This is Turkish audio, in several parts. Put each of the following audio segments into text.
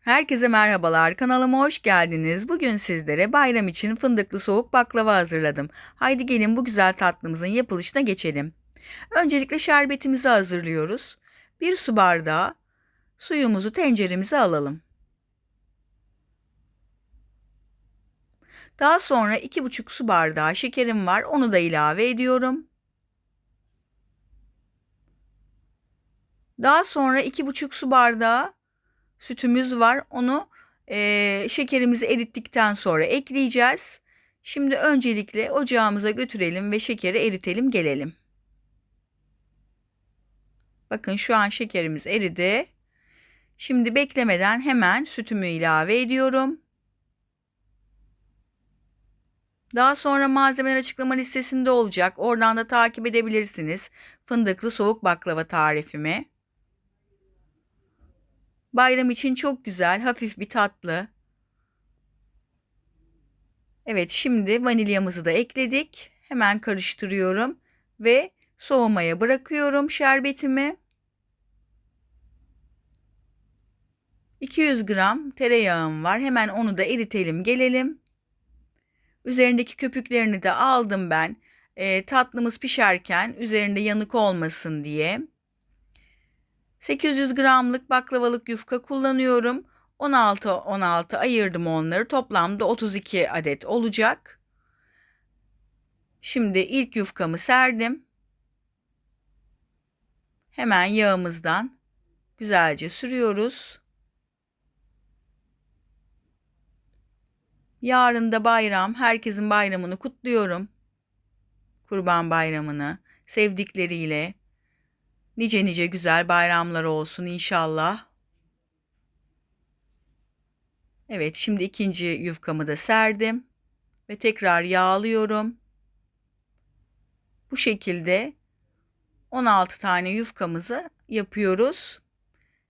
Herkese merhabalar. Kanalıma hoş geldiniz. Bugün sizlere bayram için fındıklı soğuk baklava hazırladım. Haydi gelin bu güzel tatlımızın yapılışına geçelim. Öncelikle şerbetimizi hazırlıyoruz. Bir su bardağı suyumuzu tenceremize alalım. Daha sonra iki buçuk su bardağı şekerim var. Onu da ilave ediyorum. Daha sonra iki buçuk su bardağı sütümüz var. Onu e, şekerimizi erittikten sonra ekleyeceğiz. Şimdi öncelikle ocağımıza götürelim ve şekeri eritelim gelelim. Bakın şu an şekerimiz eridi. Şimdi beklemeden hemen sütümü ilave ediyorum. Daha sonra malzemeler açıklama listesinde olacak. Oradan da takip edebilirsiniz. Fındıklı soğuk baklava tarifimi. Bayram için çok güzel, hafif bir tatlı. Evet, şimdi vanilyamızı da ekledik. Hemen karıştırıyorum ve soğumaya bırakıyorum şerbetimi. 200 gram tereyağım var. Hemen onu da eritelim, gelelim. Üzerindeki köpüklerini de aldım ben. E, tatlımız pişerken üzerinde yanık olmasın diye. 800 gramlık baklavalık yufka kullanıyorum. 16 16 ayırdım onları. Toplamda 32 adet olacak. Şimdi ilk yufkamı serdim. Hemen yağımızdan güzelce sürüyoruz. Yarın da bayram. Herkesin bayramını kutluyorum. Kurban bayramını sevdikleriyle Nice nice güzel bayramlar olsun inşallah. Evet şimdi ikinci yufkamı da serdim. Ve tekrar yağlıyorum. Bu şekilde 16 tane yufkamızı yapıyoruz.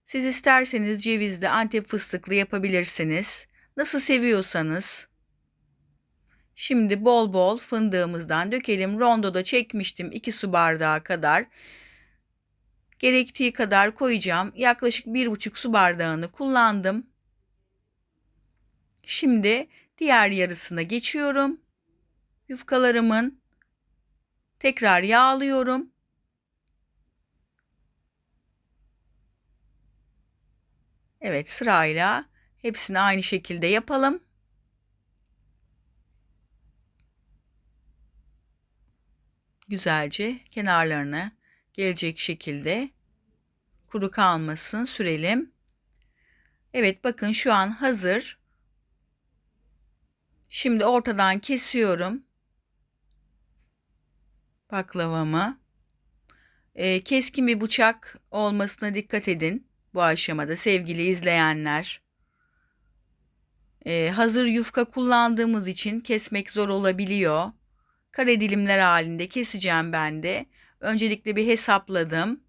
Siz isterseniz cevizli, antep fıstıklı yapabilirsiniz. Nasıl seviyorsanız. Şimdi bol bol fındığımızdan dökelim. Rondoda çekmiştim 2 su bardağı kadar. Gerektiği kadar koyacağım. Yaklaşık bir buçuk su bardağını kullandım. Şimdi diğer yarısına geçiyorum. Yufkalarımın tekrar yağlıyorum. Evet sırayla hepsini aynı şekilde yapalım. Güzelce kenarlarını gelecek şekilde kuru kalmasın sürelim. Evet bakın şu an hazır. Şimdi ortadan kesiyorum baklavamı. E, keskin bir bıçak olmasına dikkat edin bu aşamada sevgili izleyenler. E, hazır yufka kullandığımız için kesmek zor olabiliyor. Kare dilimler halinde keseceğim ben de. Öncelikle bir hesapladım.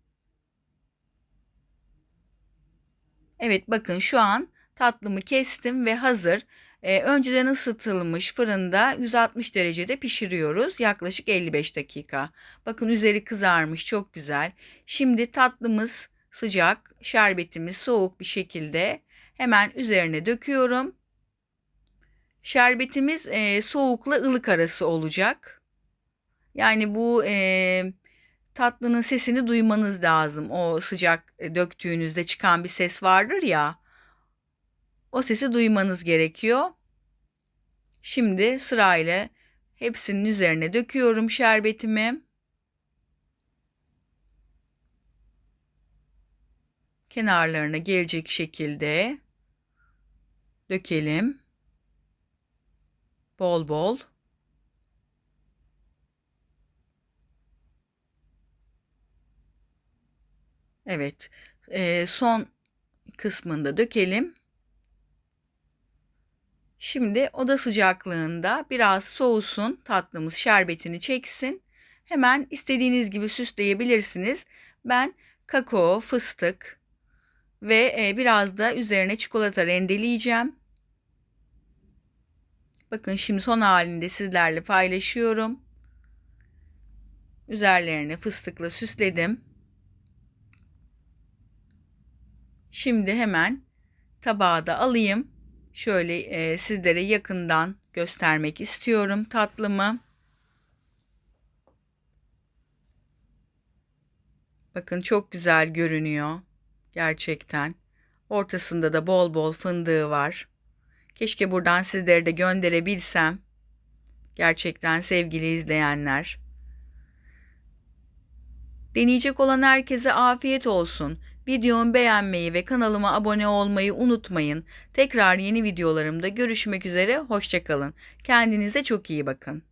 Evet bakın şu an tatlımı kestim ve hazır. Ee, önceden ısıtılmış fırında 160 derecede pişiriyoruz. Yaklaşık 55 dakika. Bakın üzeri kızarmış çok güzel. Şimdi tatlımız sıcak, şerbetimiz soğuk bir şekilde hemen üzerine döküyorum. Şerbetimiz e, soğukla ılık arası olacak. Yani bu e, tatlının sesini duymanız lazım. O sıcak e, döktüğünüzde çıkan bir ses vardır ya. O sesi duymanız gerekiyor. Şimdi sırayla hepsinin üzerine döküyorum şerbetimi. Kenarlarına gelecek şekilde dökelim. Bol bol. Evet. E, son kısmında dökelim. Şimdi oda sıcaklığında biraz soğusun tatlımız şerbetini çeksin. Hemen istediğiniz gibi süsleyebilirsiniz. Ben kakao, fıstık ve biraz da üzerine çikolata rendeleyeceğim. Bakın şimdi son halinde sizlerle paylaşıyorum. Üzerlerini fıstıkla süsledim. Şimdi hemen tabağa da alayım. Şöyle e, sizlere yakından göstermek istiyorum tatlımı. Bakın çok güzel görünüyor. Gerçekten. Ortasında da bol bol fındığı var. Keşke buradan sizlere de gönderebilsem. Gerçekten sevgili izleyenler. Deneyecek olan herkese afiyet olsun. Videomu beğenmeyi ve kanalıma abone olmayı unutmayın. Tekrar yeni videolarımda görüşmek üzere. Hoşçakalın. Kendinize çok iyi bakın.